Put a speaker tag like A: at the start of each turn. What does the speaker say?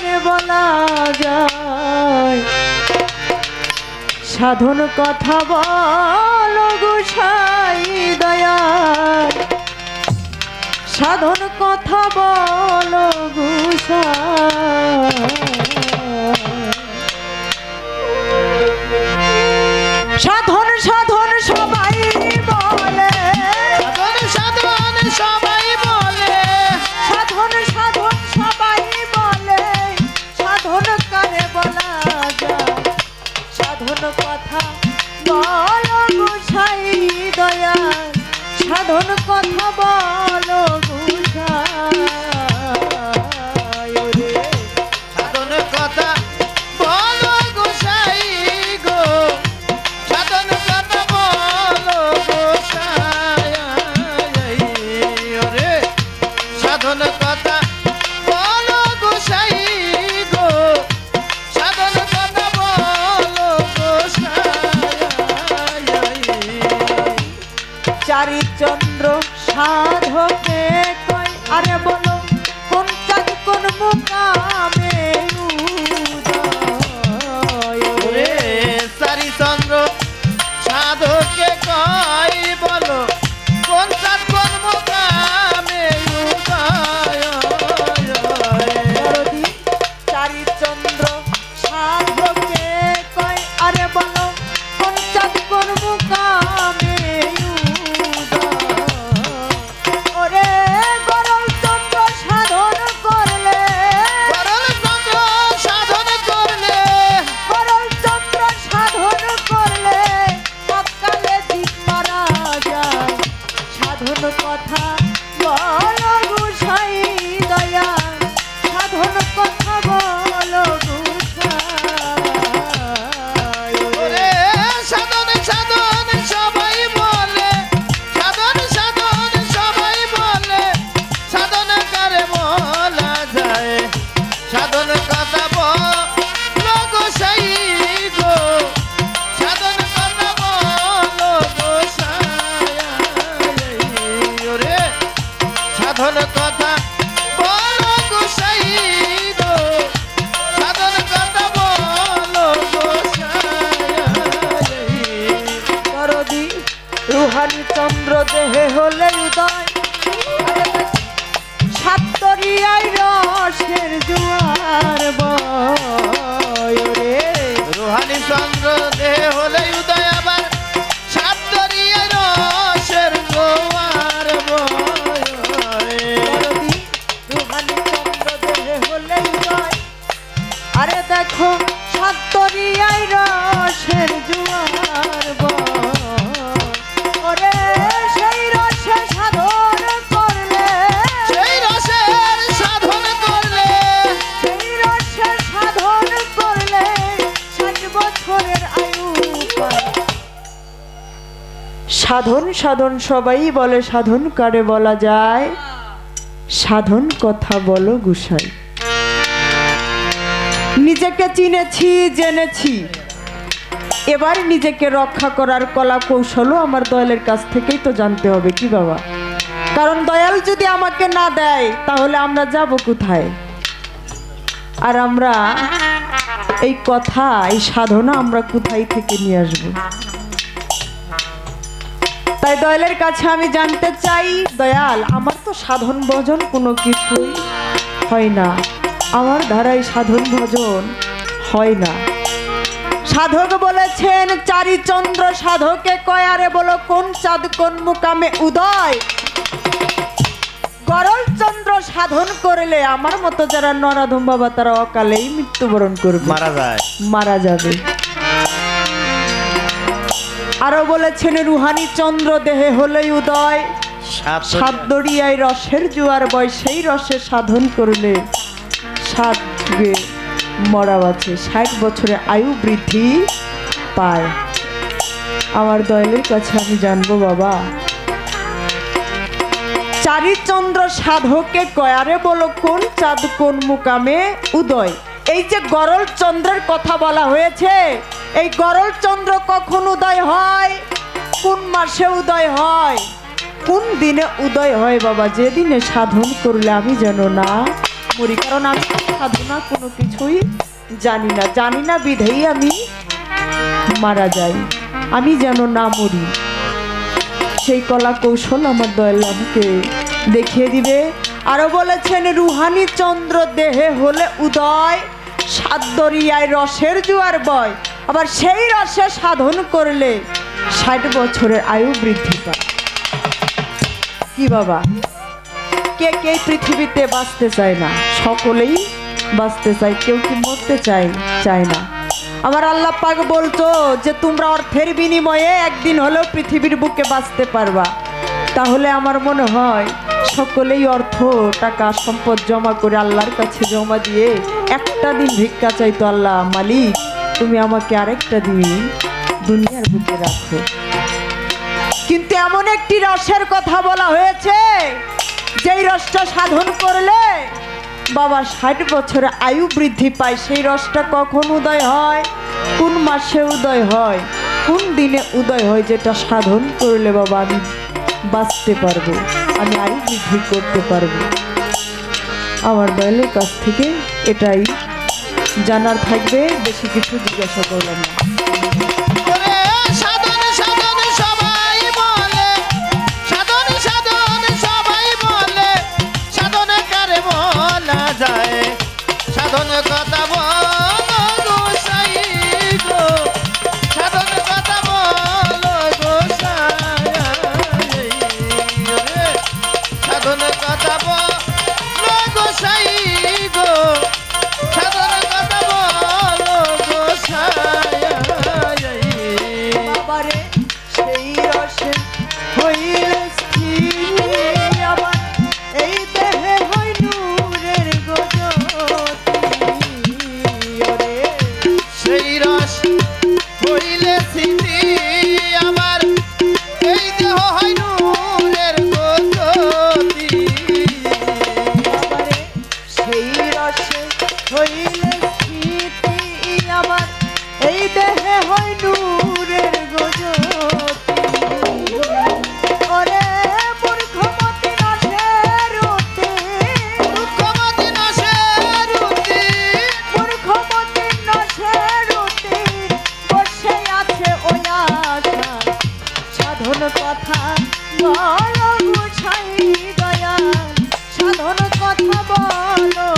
A: কারে বলা যায়। সাধন কথা বল গুসাই দয়া সাধন কথা বল গুসাই সাধন কথা। বল গোসাই দয়া সাধন কথা বল চারিচন্দ্র সাধকে কয় আরে বলো কোন চাঁদ কোন মুকামে সাধন
B: চন্দ্র
A: দেহ হলে উদয় সাধন
B: সাধন
A: সবাই বলে, সাধন কারে বলা যায়? সাধন কথা বলো গুসাই। নিজেকে চিনেছি, জেনেছি। এবার নিজেকে রক্ষা করার কলা কৌশলও আমার দয়ালের কাছ থেকেই তো জানতে হবে, কি বাবা? কারণ দয়াল যদি আমাকে না দেয়, তাহলে আমরা যাব কোথায়? আর আমরা এই কথা, এই সাধনা আমরা কোথায় থেকে নিয়ে আসব? তাই দয়ালের কাছে আমি জানতে চাই দয়াল আমার তো সাধন ভজন কোনো কিছুই হয় না। আমার ধারায় সাধন ভজন হয় না। সাধক বলেছেন চারিচন্দ্র সাধকে কয় আরে বলো কোন চাঁদ কোন মুকামে উদয়? গরল চন্দ্র সাধন করলে আমার মতো যারা নরাধম বাবা তারা অকালেই মৃত্যুবরণ করবে।
B: মারা যায়।
A: মারা যাবে। আরও বলেছেন রুহানি চন্দ্র দেহে হলেই উদয়।
B: সাত
A: সাতদরিয়ায় রসের জোয়ার বয় সেই রসে সাধন করলে সাত যুগে মরা আছে। ষাট বছরে আয়ু বৃদ্ধি পায়। আমার দয়ালের কাছে আমি জানব বাবা। চারিচন্দ্র সাধকে কয়ারে বলো কোন চাঁদ কোন মুকামে উদয়? এই যে গরল চন্দ্রের কথা বলা হয়েছে, এই গরল চন্দ্র কখন উদয় হয়? কোন মাসে উদয় হয়? কোন দিনে উদয় হয় বাবা? যেদিনে সাধন করলে আমি যেন না মরি। কারণ আমি সাধনা কোনো কিছুই জানি না। জানি না বিধেই আমি মারা যাই। আমি যেন না মরি। সেই কলা কৌশল আমার দয়াল আমাকে দেখিয়ে দিবে। আরও বলেছেন, রুহানি চন্দ্র দেহে হলে উদয় সাদ্দরিয়ায় রসের জোয়ার বয়। আবার সেই রসে সাধন করলে ষাট বছরের আয়ু বৃদ্ধি পায়। কি বাবা? কে কে পৃথিবীতে বাঁচতে চায় না? সকলেই বাঁচতে চায়, কেউ কি মরতে চায় চায় না। আমার আল্লাহ পাক বলতো যে, তোমরা অর্থের বিনিময়ে একদিন হলেও পৃথিবীর বুকে বাঁচতে পারবা। তাহলে আমার মনে হয় সকলেই অর্থ, টাকা, সম্পদ জমা করে আল্লাহর কাছে জমা দিয়ে একটা দিন ভিক্ষা চাইতো আল্লাহ, মালিক, তুমি আমাকে আরেকটা দিন দুনিয়ার বুকে রাখো। কিন্তু এমন একটি রসের কথা বলা হয়েছে, যেই রসটা সাধন করলে বাবা ষাট বছরে আয়ু বৃদ্ধি পায়। সেই রসটা কখন উদয় হয়? কোন মাসে উদয় হয়? কোন দিনে উদয় হয়? যেটা সাধন করলে বাবা আমি বাঁচতে পারব। আমি আরও বৃদ্ধি করতে পারব। আমার দয়ালের কাছ থেকে এটাই জানার থাকবে। বেশি কিছু জিজ্ঞাসা করলাম না।
B: কথা বলো
A: গুছাই দয়া সাধন কথা বলো